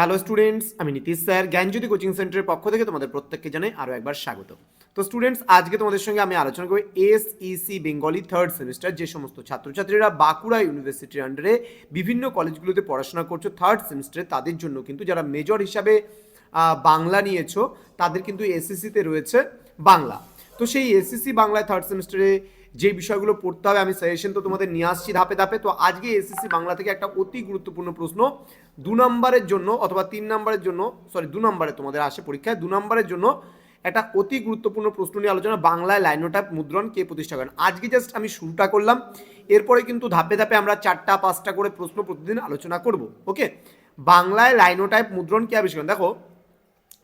Hello students আমি Nitish sir. জ্ঞানজ্যোতি coaching সেন্টারের পক্ষ থেকে তোমাদের প্রত্যেককে জানাই আরও একবার স্বাগত। তো স্টুডেন্টস আজকে তোমাদের সঙ্গে আমি আলোচনা করব এসইসি বেঙ্গলি থার্ড সেমিস্টার যে সমস্ত ছাত্রছাত্রীরা বাঁকুড়া ইউনিভার্সিটির আন্ডারে বিভিন্ন কলেজগুলোতে পড়াশোনা করছ থার্ড সেমিস্টারে তাদের জন্য কিন্তু যারা মেজর হিসাবে বাংলা নিয়েছো, তাদের কিন্তু এসএসসিতে রয়েছে বাংলা। তো সেই এসএসসি বাংলায় থার্ড সেমিস্টারে যে বিষয়গুলো পড়তে হবে, আমি সাজেশন তো তোমাদের নিয়ে আসছি ধাপে ধাপে। তো আজকে এসএসসি বাংলা থেকে একটা অতি গুরুত্বপূর্ণ প্রশ্ন, দু নম্বরের জন্য অথবা তিন নম্বরের জন্য সরি দু নম্বরে তোমাদের আসে পরীক্ষায়, দু নম্বরের জন্য একটা অতি গুরুত্বপূর্ণ প্রশ্ন নিয়ে আলোচনা, বাংলায় লাইনোটাইপ মুদ্রণ কে প্রতিষ্ঠা করেন। আজকে জাস্ট আমি শুরুটা করলাম, এরপরে কিন্তু ধাপে ধাপে আমরা চারটা, পাঁচটা করে প্রশ্ন প্রতিদিন আলোচনা করব ওকে বাংলায় লাইনোটাইপ মুদ্রণ কে আবিষ্কার? দেখো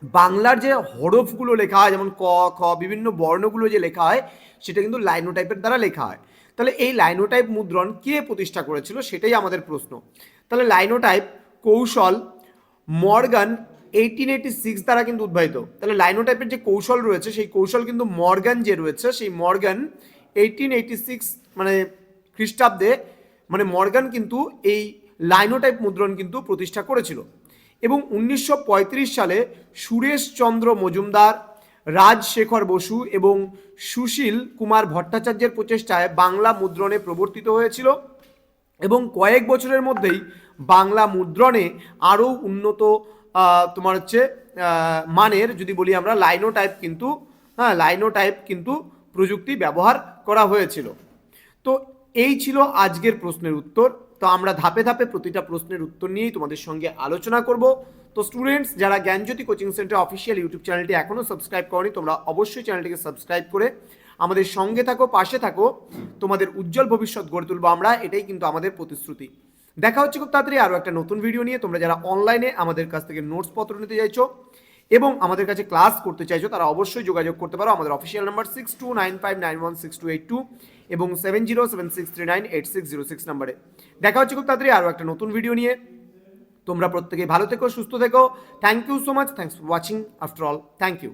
বাংলার যে হরফগুলো লেখা হয়, যেমন ক, খ, বিভিন্ন বর্ণগুলো যে লেখা হয়, সেটা কিন্তু লাইনোটাইপের দ্বারা লেখা হয়। তাহলে এই লাইনোটাইপ মুদ্রণ কে প্রতিষ্ঠা করেছিল সেটাই আমাদের প্রশ্ন। তাহলে লাইনোটাইপ কৌশল মর্গান এইটিন এইটি সিক্স দ্বারা কিন্তু উদ্ভাবিত। তাহলে লাইনোটাইপের যে কৌশল রয়েছে, সেই কৌশল কিন্তু মর্গান যে রয়েছে, সেই মর্গান এইটিন এইটি সিক্স মানে খ্রিস্টাব্দে মানে মর্গান কিন্তু এই লাইনোটাইপ মুদ্রণ কিন্তু প্রতিষ্ঠা করেছিল। এবং উনিশশো পঁয়ত্রিশ সালে সুরেশচন্দ্র মজুমদার, রাজশেখর বসু এবং সুশীল কুমার ভট্টাচার্যের প্রচেষ্টায় বাংলা মুদ্রণে প্রবর্তিত হয়েছিল এবং কয়েক বছরের মধ্যেই বাংলা মুদ্রণে আরও উন্নত তোমার হচ্ছে মানের যদি বলি আমরা লাইনো টাইপ কিন্তু হ্যাঁ লাইনো টাইপ কিন্তু প্রযুক্তি ব্যবহার করা হয়েছিল। তো এই ছিল আজকের প্রশ্নের উত্তর। তো আমরা ধাপে ধাপে প্রতিটা প্রশ্নের উত্তর নিয়েই তোমাদের সঙ্গে আলোচনা করব। তো স্টুডেন্টস যারা Gyanjyoti coaching centre official YouTube চ্যানেলটি এখনও সাবস্ক্রাইব করনি, তোমরা অবশ্যই চ্যানেলটিকে সাবস্ক্রাইব করে আমাদের সঙ্গে থাকো, পাশে থাকো। তোমাদের উজ্জ্বল ভবিষ্যৎ গড়ে তুলবো আমরা, এটাই কিন্তু আমাদের প্রতিশ্রুতি। দেখা হচ্ছে খুব তাড়াতাড়ি আরও একটা নতুন ভিডিও নিয়ে। তোমরা যারা অনলাইনে আমাদের কাছ থেকে নোটস পত্র নিতে চাইছো এবং আমাদের কাছে ক্লাস করতে চাইছো, তারা অবশ্যই যোগাযোগ করতে পারো। আমাদের official number six two nine five nine one six two eight two এবং seven zero seven six three nine eight six zero six নাম্বারে দেখা হচ্ছে খুব তাড়াতাড়ি আরও একটা নতুন ভিডিও নিয়ে। তোমরা প্রত্যেকে ভালো থেকো, সুস্থ থেকো। Thank you so much thanks for watching after all thank you